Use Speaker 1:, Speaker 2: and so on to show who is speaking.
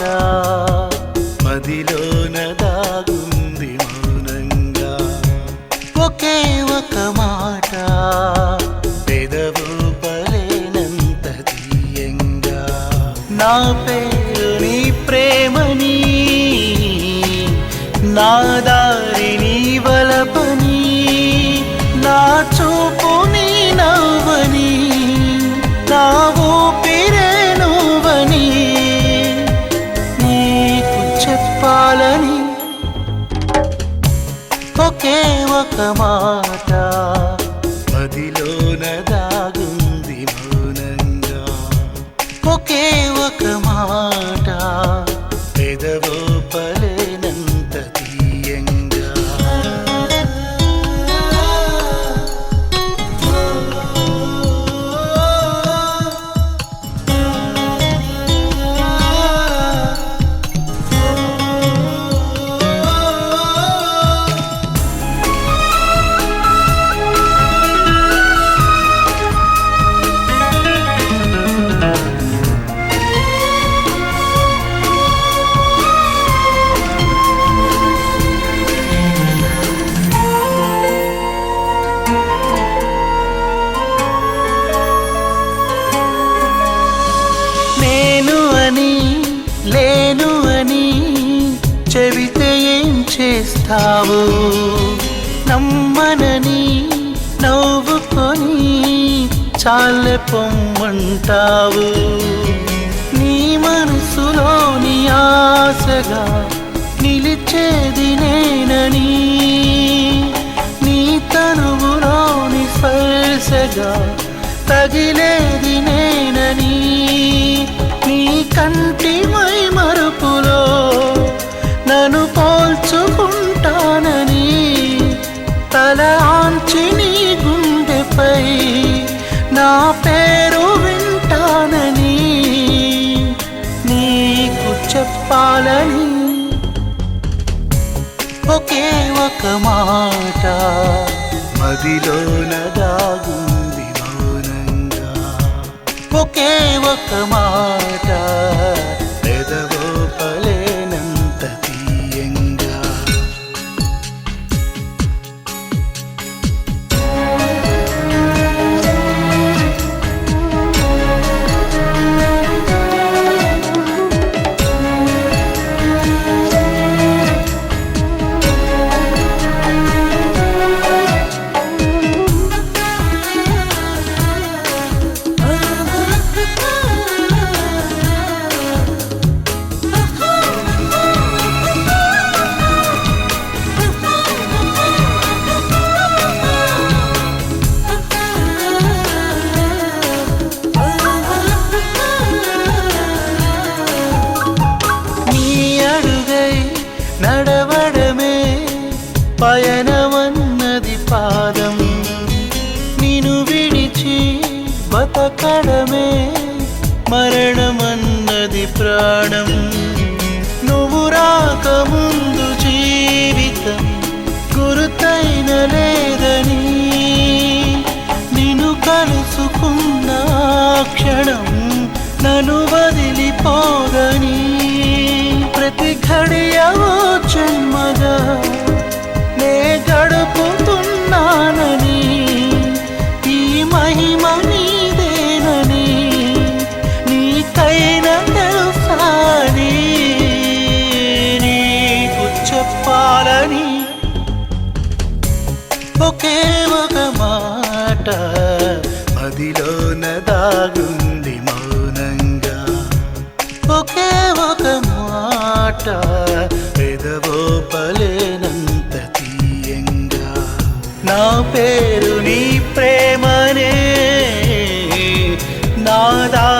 Speaker 1: మాట మదిలోన దాగుంది మౌనంగా. ఒకే ఒక మాట. పెదవుపలేనంత తీయంగా. నా పేరు నీ ప్రేమని. నా దారి వలపని. నా చూపు నీ నవ్వని. ఒకే ఒక మాట. మదిలోన దాగుంది మౌనంగా. ఒకే ఒక మాట. పెదవో పలేనంత లేను అని చెబితే ఏం చేస్తావు? నమ్మనని నవ్వుకొని చాలే పొమ్మంటావు. నీ మనసులోని ఆశగా నిలిచేది నేనని నీ తనువులోని స్పర్శగా తగిలేది నేనని. పేరు వింటానని నీకు చెప్పాలని. ఒకే ఒక మాట మదిలోన దాగుంది మౌనంగా. ఒకే ఒక మాట పయనమన్నది పాదం. నిను విడిచి బతకడమే మరణమన్నది ప్రాణం. నువ్వు రాకముందు జీవితం గురుతైన లేదని నిన్ను కలుసుకున్న క్షణం నన్ను వదిలిపోదని ప్రతి ఘడియవో జన్మగా గడుపుతున్నానని ఈ మహిమ నీదేనని నీకైనా తెలుసాని. నీకు చెప్పాలని ఒకే ఒక మాట మదిలోన దాగుంది మౌనంగా. ఒకే ఒక మాట పెదవో పల పేరు నీ ప్రేమనే. నాదా